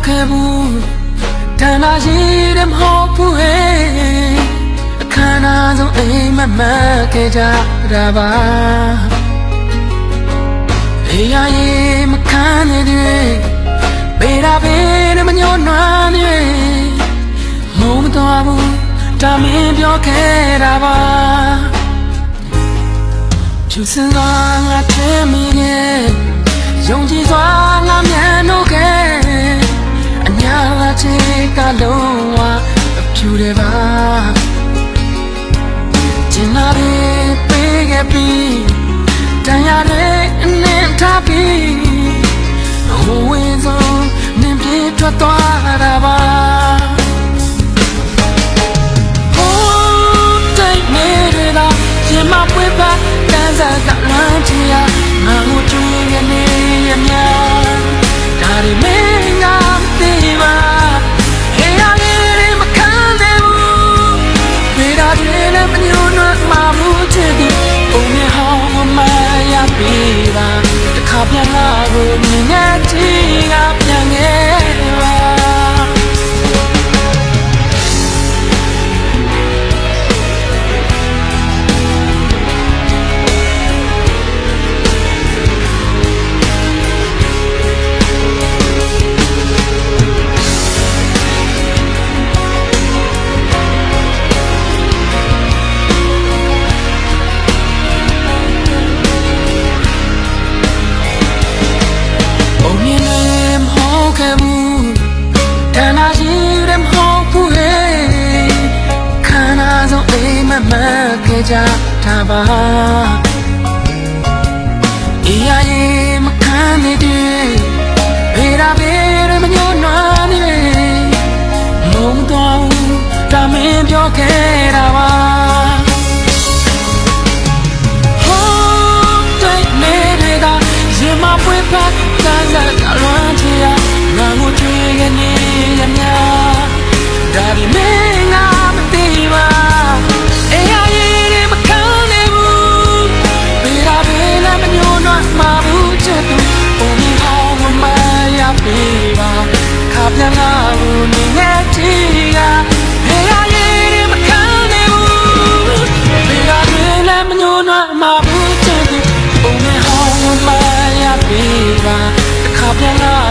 မဟုတ်ခဲ့ဘူးတန်လာရှိတယ်မဟုတ်ဘူးဟဲ့အခမ်းအနားဆုံးအိမ်မက်မက်ခဲ့ကြတာပါအေးရရင်မခံနေတဲ့ပေရာပေနဲ့မညှော်နှွမ်းနေမုံမတော်ဘူးဒါမင်းပြောခဲ့တာပါကျူစင်ကငါထင်မိရဲ့ယုံကြည်စွာ ခဲ့ပြီးတန်ရတဲ့အနင်းထားပြီးဟိုဝင်းဆုံးနင်ပြေထွက်သွားတာပါ Oh, take me to the in my way back dance at the lunch ya na ho chu ye ne ye mya da ri me nga တ မ်မက်မက်ခဲ့ကြတာပါ။အေးရရင်မခံနေတဲ့ဘေးရာဘေးရမညှို့နွမ်းနေမုံတော့ဒါမင်းပြောခဲ့တာပါ Hold tight နေတဲ့ရင်မ Yeah.